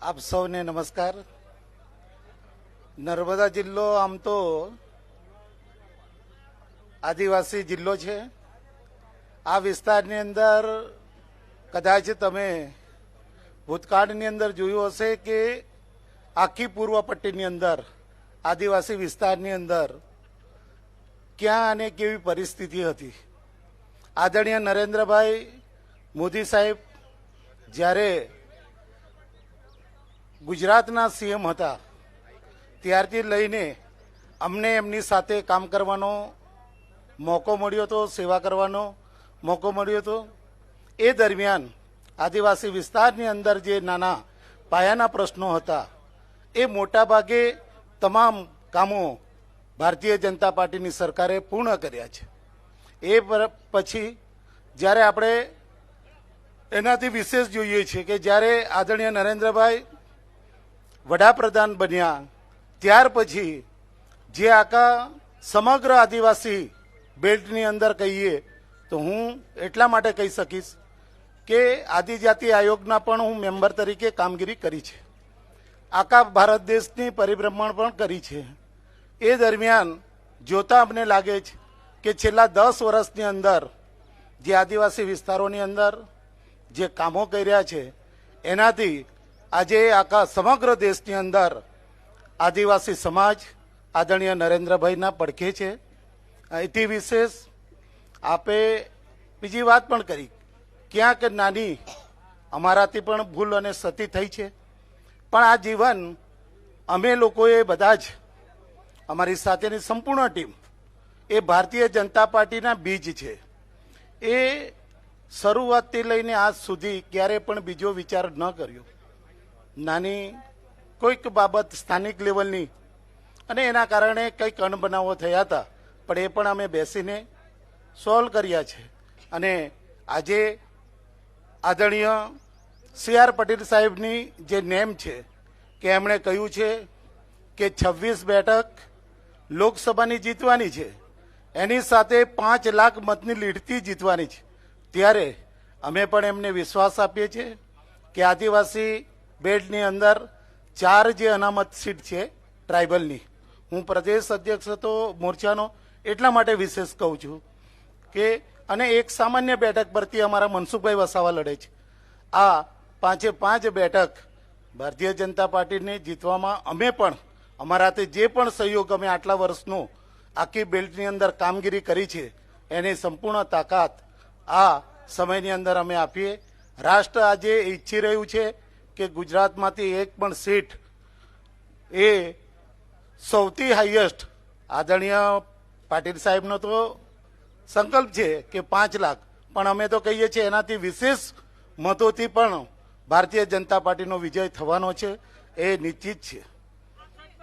આપ સૌને નમસ્કાર. નર્મદા જિલ્લો આમ તો આદિવાસી જિલ્લો છે. આ વિસ્તારની અંદર કદાચ તમે ભૂતકાળની અંદર જોયું હશે કે આખી પૂર્વ પટ્ટીની અંદર, આદિવાસી વિસ્તારની અંદર ક્યાં અને કેવી પરિસ્થિતિ હતી. આદરણીય નરેન્દ્રભાઈ મોદી સાહેબ, જ્યારે ગુજરાતના સીએમ હતા, ત્યારથી લઈને અમને એમની સાથે કામ કરવાનો મોકો મળ્યો હતો, સેવા કરવાનો મોકો મળ્યો હતો. એ દરમિયાન આદિવાસી વિસ્તારની અંદર જે નાના પાયાના પ્રશ્નો હતા, એ મોટાભાગે તમામ કામો ભારતીય જનતા પાર્ટીની સરકારે પૂર્ણ કર્યા છે. એ પછી જ્યારે આપણે એનાથી વિશેષ જોઈએ છીએ કે જ્યારે આદરણીય નરેન્દ્રભાઈ વડાપ્રધાન બન્યા. ત્યાર પછી જે આખા સમગ્ર આદિવાસી બેલ્ટની અંદર કહીએ તો હું એટલા માટે કહી શકીશ કે આદિજાતિ આયોગના પણ હું મેમ્બર તરીકે કામગીરી કરી છે. આખા ભારત દેશની પરિભ્રમણ પણ કરી છે. એ દરમિયાન જોતા અમને લાગે છે કે છેલ્લા દસ વર્ષની અંદર જે આદિવાસી વિસ્તારોની અંદર જે કામો કર્યા છે, એનાથી આજે આખા સમગ્ર દેશની અંદર આદિવાસી સમાજ આદરણીય નરેન્દ્રભાઈના પડખે છે. એથી વિશેષ આપે બીજી વાત પણ કરી. ક્યાંક નાની અમારાથી પણ ભૂલ અને સતી થઈ છે. પણ આ જીવન અમે લોકોએ બધા જ અમારી સાથેની સંપૂર્ણ ટીમ, એ ભારતીય જનતા પાર્ટીના બીજ છે. એ શરૂઆતથી લઈને આજ સુધી ક્યારે પણ બીજો વિચાર ન કર્યો. નાની કોઈક બાબત સ્થાનિક લેવલની અને એના કારણે કંઈક અણબનાવો થયા હતા. પણ એ પણ અમે બેસીને સોલ્વ કર્યા છે. અને આજે આદરણીય સી આર પટેલ સાહેબની જે નેમ છે, કે એમણે કહ્યું છે કે છવ્વીસ બેઠક લોકસભાની જીતવાની છે. એની સાથે પાંચ લાખ મતની લીડથી જીતવાની છે. ત્યારે અમે પણ એમને વિશ્વાસ આપીએ છીએ કે આદિવાસી બેલ્ટની અંદર ચાર જે અનામત સીટ છે ટ્રાઇબલની. હું પ્રદેશ અધ્યક્ષ હતો મોરચાનો, એટલા માટે વિશેષ કહું છું કે, અને એક સામાન્ય બેઠક પરથી અમારા મનસુખભાઈ વસાવા લડે છે. આ પાંચે પાંચ બેઠક ભારતીય જનતા પાર્ટીને જીતવામાં અમે પણ અમારાથી જે પણ સહયોગ અમે આટલા વર્ષનો આખી બેલ્ટની અંદર કામગીરી કરી છે, એની સંપૂર્ણ તાકાત આ સમયની અંદર અમે આપીએ. રાષ્ટ્ર આજે ઈચ્છી રહ્યું છે કે ગુજરાતમાંથી એક પણ સીટ એ સૌથી હાઈએસ્ટ આદરણીય પાટીલ સાહેબનો તો સંકલ્પ છે કે પાંચ લાખ. પણ અમે તો કહીએ છીએ એનાથી વિશેષ મતોથી પણ ભારતીય જનતા પાર્ટીનો વિજય થવાનો છે. એ નિશ્ચિત છે.